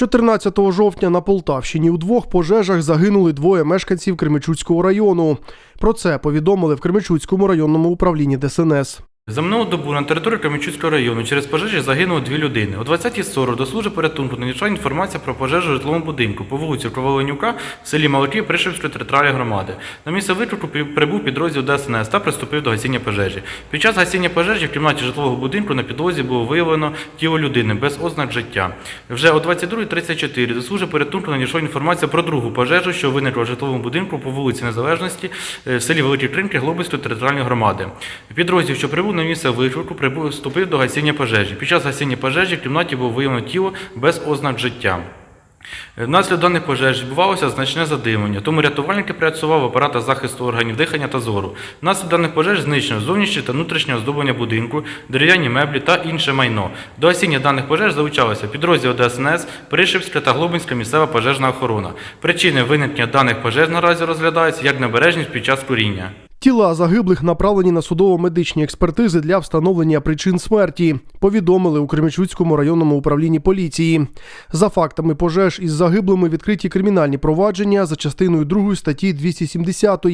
14 жовтня на Полтавщині у двох пожежах загинули двоє мешканців Кременчуцького району. Про це повідомили в Кременчуцькому районному управлінні ДСНС. За минулу добу на території Кременчуцького району через пожежі загинуло дві людини. О 20.40 до служби порятунку надійшла інформація про пожежу в житловому будинку по вулиці Коваленюка в селі Малаки Пришивської територіальної громади. На місце виклику прибув підрозділ ДСНС та приступив до гасіння пожежі. Під час гасіння пожежі в кімнаті житлового будинку на підлозі було виявлено тіло людини без ознак життя. Вже о 22.34 до служби порятунку надійшла інформація про другу пожежу, що виникла в житловому будинку по вулиці Незалежності е, в селі Великі Кринки Глобицької територіальної громади. Підрозділ, що прибув на місце виклику, прибув вступив до гасіння пожежі. Під час гасіння пожежі в кімнаті було виявлено тіло без ознак життя. Внаслідок даних пожеж відбувалося значне задимлення, тому рятувальники працювали в апаратах захисту органів дихання та зору. Внаслідок даних пожеж знищено зовнішнє та внутрішнє оздоблення будинку, дерев'яні меблі та інше майно. До гасіння даних пожеж залучалися підрозділ ДСНС, Пришипська та Глобинська місцева пожежна охорона. Причини виникнення даних пожеж наразі розглядаються як небережність під час куріння. Тіла загиблих направлені на судово-медичні експертизи для встановлення причин смерті. Повідомили у Кременчуцькому районному управлінні поліції. За фактами пожеж із загиблими відкриті кримінальні провадження за частиною 2 статті 270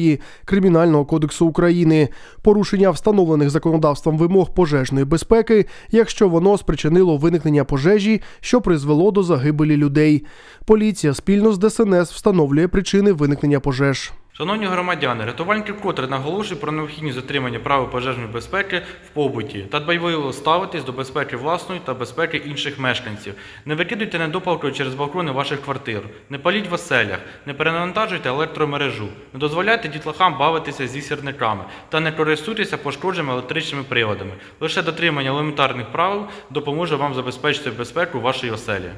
Кримінального кодексу України. Порушення встановлених законодавством вимог пожежної безпеки, якщо воно спричинило виникнення пожежі, що призвело до загибелі людей. Поліція спільно з ДСНС встановлює причини виникнення пожеж. Шановні громадяни, рятувальники вкотре наголошують про необхідність дотримання правил пожежної безпеки в побуті та дбайливо ставитись до безпеки власної та безпеки інших мешканців. Не викидуйте недопалкою через балкони ваших квартир, не паліть в оселях, не перенавантажуйте електромережу, не дозволяйте дітлахам бавитися зі сірниками та не користуйтеся пошкодженими електричними приладами. Лише дотримання елементарних правил допоможе вам забезпечити безпеку вашої оселі.